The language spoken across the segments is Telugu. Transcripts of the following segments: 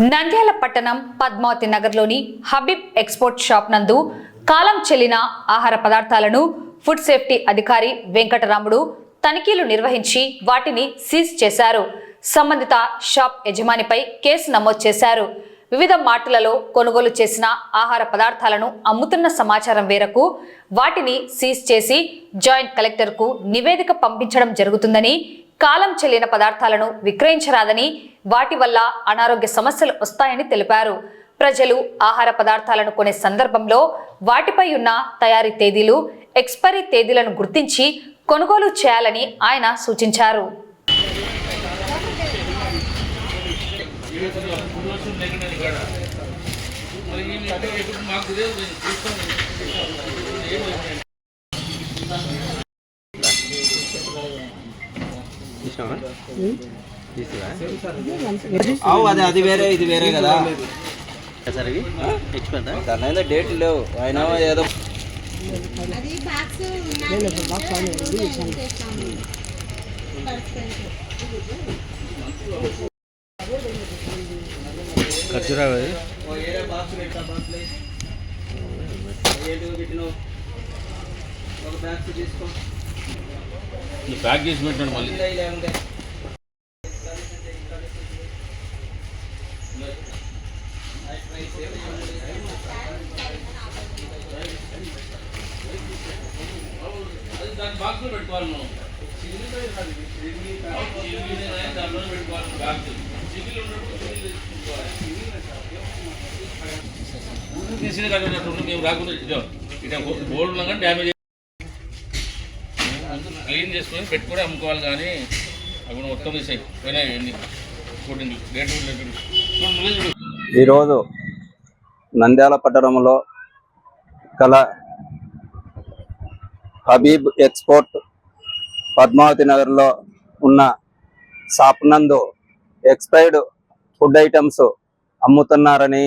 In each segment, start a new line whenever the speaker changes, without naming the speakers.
నంద్యాల పట్టణం పద్మావతి నగర్లోని హబీబ్ ఎక్స్పోర్ట్ షాప్ నందు కాలం చెల్లిన ఆహార పదార్థాలను ఫుడ్ సేఫ్టీ అధికారి వెంకటరాముడు తనిఖీలు నిర్వహించి వాటిని సీజ్ చేశారు. సంబంధిత షాప్ యజమానిపై కేసు నమోదు చేశారు. వివిధ మార్టులలో కొనుగోలు చేసిన ఆహార పదార్థాలను అమ్ముతున్న సమాచారం మేరకు వాటిని సీజ్ చేసి జాయింట్ కలెక్టర్కు నివేదిక పంపించడం జరుగుతుందని కాలం చెల్లిన పదార్థాలను విక్రయించరాదని వాటి వల్ల అనారోగ్య సమస్యలు వస్తాయని తెలిపారు ప్రజలు ఆహార పదార్థాలను కొనే సందర్భంలో వాటిపై ఉన్న తయారీ తేదీలు ఎక్స్పైరీ తేదీలను గుర్తించి కొనుగోలు చేయాలని ఆయన సూచించారు
తీసినావా?
అది అది వేరే ఇది వేరే కదా.
సార్ ఇవి
డేట్లు లేవు. ఆయన ఏదో
ఖర్జూరా అది
ఒక తీసుకో.
ప్యాక్ చేసి పెట్టినాడు మళ్ళీ. దాని బాక్స్లో పెట్టుకోవాలి నువ్వు దాంట్లో పెట్టుకోవాలి బాక్స్ సివిల్ ఉన్నప్పుడు సివిల్ తీసుకోవాలి తీసిన మేము రాకుండా ఇదో ఇట్లా బోర్డు ఉన్నా కానీ డ్యామేజ్ క్లీన్ చేసుకొని పెట్టుకొని అమ్ముకోవాలి కానీ అవి మొత్తం తీసాయి. పోయినాయి ఎన్ని కోటింగ్లు డేట్ చూడు
ఈరోజు నంద్యాల పట్టణంలో కల హబీబ్ ఎక్స్పోర్ట్ పద్మావతి నగర్లో ఉన్న షాప్ నందు ఎక్స్పైర్డ్ ఫుడ్ ఐటమ్స్ అమ్ముతున్నారని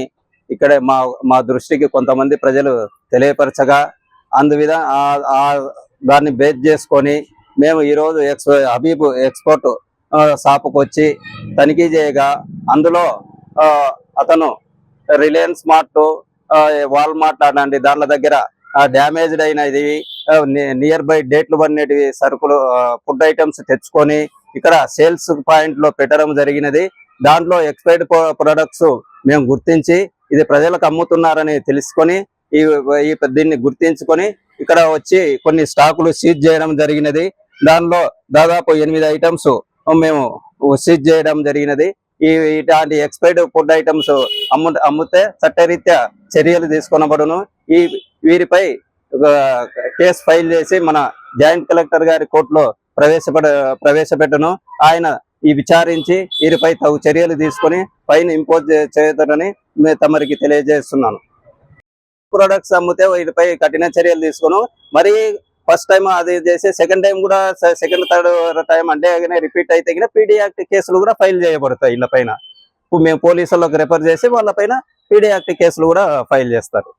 ఇక్కడే మా మా దృష్టికి కొంతమంది ప్రజలు తెలియపరచగా అందువిధ ఆ దాన్ని బేస్ చేసుకొని మేము ఈరోజు ఎక్స్ హబీబ్ ఎక్స్పోర్ట్ ఆ, షాపుకు వచ్చి తనిఖీ చేయగా అందులో ఆ, అతను రిలయన్స్ మార్ట్ వాల్మార్ట్ అలాంటి దాంట్ల దగ్గర డ్యామేజ్డ్ అయినది నియర్ బై డేట్లు పడినటివి సరుకులు ఫుడ్ ఐటమ్స్ తెచ్చుకొని ఇక్కడ సేల్స్ పాయింట్లో పెట్టడం జరిగినది. దాంట్లో ఎక్స్పైర్డ్ ప్రొడక్ట్స్ మేము గుర్తించి ఇది ప్రజలకు అమ్ముతున్నారని తెలుసుకొని ఈ దీన్ని గుర్తించుకొని ఇక్కడ వచ్చి కొన్ని స్టాకులు సీజ్ చేయడం జరిగినది. దానిలో దాదాపు ఎనిమిది ఐటమ్స్ మేము సీజ్ చేయడం జరిగినది. ఈ ఇలాంటి ఎక్స్పైర్డ్ ఫుడ్ ఐటమ్స్ అమ్ము అమ్మితే చట్టరీత్యా చర్యలు తీసుకొనబడును. ఈ వీరిపై కేసు ఫైల్ చేసి మన జాయింట్ కలెక్టర్ గారి కోర్టులో ప్రవేశపెడ ప్రవేశపెట్టను. ఆయన ఈ విచారించి వీరిపై తగు చర్యలు తీసుకొని పైన ఇంపోజ్ చేయతారని మేము తమరికి తెలియజేస్తున్నాను. ప్రొడక్ట్స్ అమ్మితే వీటిపై కఠిన చర్యలు తీసుకును. మరి ఫస్ట్ టైం అది చేసి సెకండ్ టైం కూడా సెకండ్ థర్డ్ టైం అంటే రిపీట్ అయితే పీడీ యాక్ట్ కేసులు కూడా ఫైల్ చేయబడతాయి ఇళ్ళ పైన. మేము పోలీసులకు రెఫర్ చేసి వాళ్ళ పైన పీడీ యాక్ట్ కేసులు కూడా ఫైల్ చేస్తారు.